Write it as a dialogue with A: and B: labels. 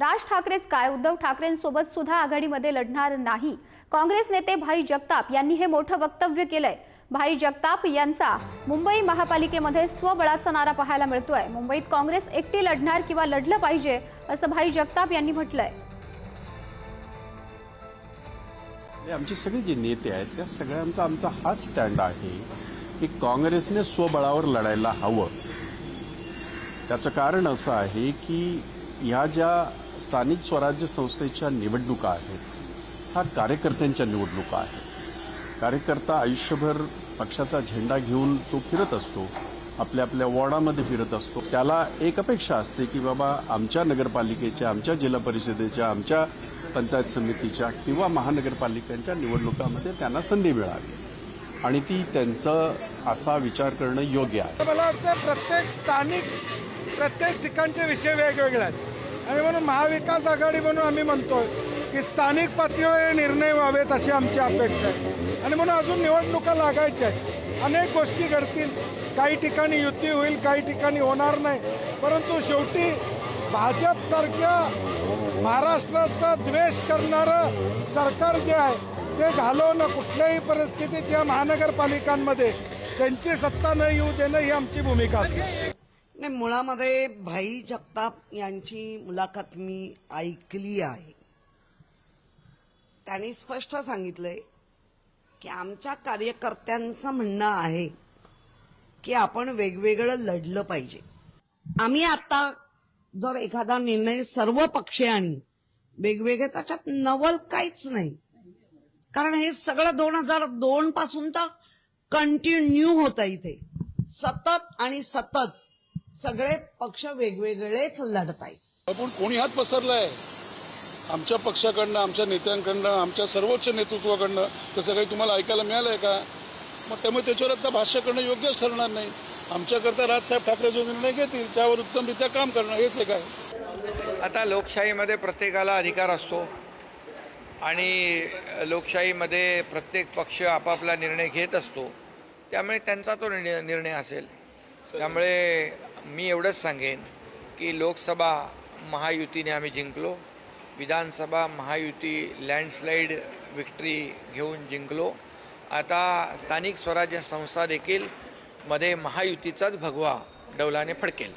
A: राज ठाकरेच काय उद्धव ठाकरेंसोबत सुद्धा आघाडीमध्ये लढणार नाही. काँग्रेस नेते भाई जगताप यांनी हे मोठं वक्तव्य केलंय. भाई जगताप यांचा मुंबई महापालिकेमध्ये स्वबळाचा नारा पाहायला मिळतोय. मुंबईत काँग्रेस एकटी लढणार किंवा लढलं पाहिजे असं भाई जगताप यांनी म्हटलंय.
B: आमचे सगळे जे नेते आहेत त्या सगळ्यांचा आमचा हाच स्टँड आहे की काँग्रेसने स्वबळावर लढायला हवं. त्याचं कारण असं आहे की ह्या ज्या स्थानिक स्वराज्य संस्थेच्या निवडणुका आहेत. हा कार्यकर्त्यांच्या निवडणुका आहेत. कार्यकर्ता आयुष्यभर पक्षाचा झेंडा घेऊन जो फिरत असतो आपल्या आपल्या वॉर्डामध्ये फिरत असतो त्याला एक अपेक्षा असते की बाबा आमच्या नगरपालिकेच्या आमच्या जिल्हा परिषदेच्या आमच्या पंचायत समितीच्या किंवा महानगरपालिकांच्या निवडणुकामध्ये त्यांना संधी मिळावी. आणि ती त्यांचं असा विचार करणं योग्य आहे.
C: मला वाटतं प्रत्येक स्थानिक प्रत्येक ठिकाणचे विषय वेगवेगळे आहेत. आणि म्हणून महाविकास आघाडी म्हणून आम्ही म्हणतोय की स्थानिक पातळीवर निर्णय व्हावेत अशी आमची अपेक्षा आहे. आणि म्हणून अजून निवडणुका लागायच्या आहेत. अनेक गोष्टी घडतील. काही ठिकाणी युती होईल काही ठिकाणी होणार नाही. परंतु शेवटी भाजपसारख्या महाराष्ट्राचा द्वेष करणारं सरकार जे आहे ते घालवणं कुठल्याही परिस्थितीत या महानगरपालिकांमध्ये त्यांची सत्ता न येऊ देणं ही आमची भूमिका असते.
D: नाही मुळामध्ये भाई जगताप यांची मुलाखत मी ऐकली आहे. त्यांनी स्पष्ट सांगितलंय की आमच्या कार्यकर्त्यांचं म्हणणं आहे की आपण वेगवेगळं लढलं पाहिजे. आम्ही आता जर एखादा निर्णय सर्व पक्षीयांनी वेगवेगळे त्याच्यात नवल काहीच नाही. कारण हे सगळं दोन हजार दोन पासून तर कंटिन्यू होतं इथे. सतत आणि सतत. सगळे पक्ष वेगवेगळेच लढतायत.
E: पण कोणी हात पसरलाय? आमच्या पक्षाकडनं आमच्या नेत्यांकडनं आमच्या सर्वोच्च नेतृत्वाकडनं तसं काही तुम्हाला ऐकायला मिळालंय का? मग त्यामुळे त्याच्यावर आता भाष्य करणं योग्यच ठरणार नाही. आमच्याकरता राजसाहेब ठाकरे जो निर्णय घेतील त्यावर उत्तमरित्या काम करणं हेच आहे. काय
F: आता लोकशाहीमध्ये प्रत्येकाला अधिकार असतो. आणि लोकशाहीमध्ये प्रत्येक पक्ष आपापला निर्णय घेत असतो. त्यामुळे त्यांचा तो निर्णय निर्णय असेल. त्यामुळे मी एवढंच सांगेन की लोकसभा महायुतीने आम्ही जिंकलो विधानसभा महायुती लँडस्लाईड विक्ट्री घेऊन जिंकलो. आता स्थानिक स्वराज्य संस्था देखील मध्ये महायुतीचाच भगवा डौलाने फडकेल.